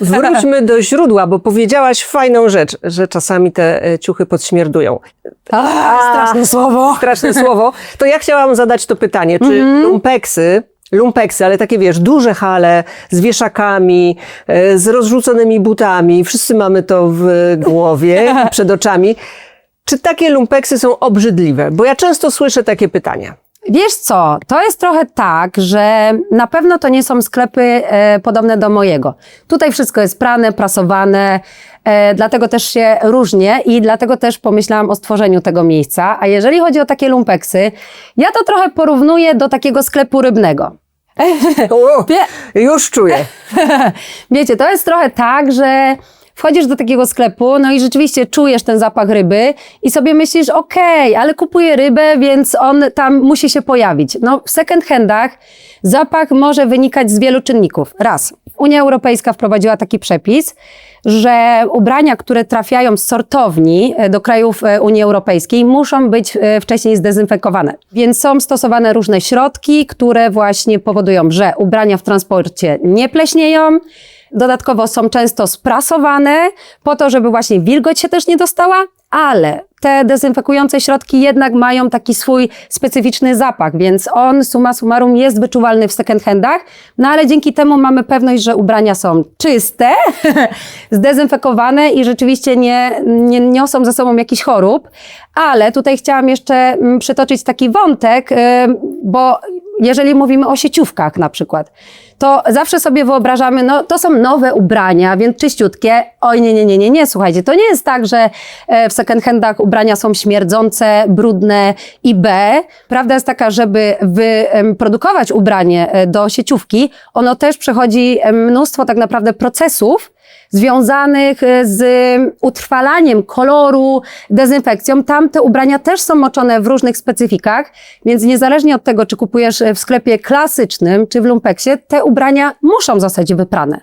Wróćmy do źródła, bo powiedziałaś fajną rzecz, że czasami te e, ciuchy podśmierdują. A, straszne słowo. Straszne słowo. To ja chciałam zadać to pytanie, czy Mhm. lumpeksy, lumpeksy, ale takie wiesz, duże hale z wieszakami, e, z rozrzuconymi butami, wszyscy mamy to w głowie, przed oczami. Czy takie lumpeksy są obrzydliwe? Bo ja często słyszę takie pytania. Wiesz co, to jest trochę tak, że na pewno to nie są sklepy e, podobne do mojego. Tutaj wszystko jest prane, prasowane, e, dlatego też się różnie i dlatego też pomyślałam o stworzeniu tego miejsca. A jeżeli chodzi o takie lumpeksy, ja to trochę porównuję do takiego sklepu rybnego. Już czuję. Wiecie, to jest trochę tak, że wchodzisz do takiego sklepu, no i rzeczywiście czujesz ten zapach ryby i sobie myślisz, okej, ale kupuję rybę, więc on tam musi się pojawić. No w second handach zapach może wynikać z wielu czynników. Raz, Unia Europejska wprowadziła taki przepis, że ubrania, które trafiają z sortowni e, do krajów e, Unii Europejskiej, muszą być e, wcześniej zdezynfekowane. Więc są stosowane różne środki, które właśnie powodują, że ubrania w transporcie nie pleśnieją. Dodatkowo są często sprasowane po to, żeby właśnie wilgoć się też nie dostała, ale te dezynfekujące środki jednak mają taki swój specyficzny zapach, więc on summa summarum jest wyczuwalny w second handach, no ale dzięki temu mamy pewność, że ubrania są czyste, zdezynfekowane i rzeczywiście nie, nie niosą ze sobą jakichś chorób, ale tutaj chciałam jeszcze mm, przytoczyć taki wątek, ym, bo jeżeli mówimy o sieciówkach na przykład, to zawsze sobie wyobrażamy, no to są nowe ubrania, więc czyściutkie. Oj, nie, nie, nie, nie, nie, słuchajcie, to nie jest tak, że e, w second handach ubrania są śmierdzące, brudne i B. Prawda jest taka, żeby wyprodukować ubranie e, do sieciówki, ono też przechodzi mnóstwo tak naprawdę procesów, związanych e, z utrwalaniem koloru, dezynfekcją. Tam te ubrania też są moczone w różnych specyfikach, więc niezależnie od tego, czy kupujesz w sklepie klasycznym, czy w lumpeksie, te ubrania muszą zostać wyprane.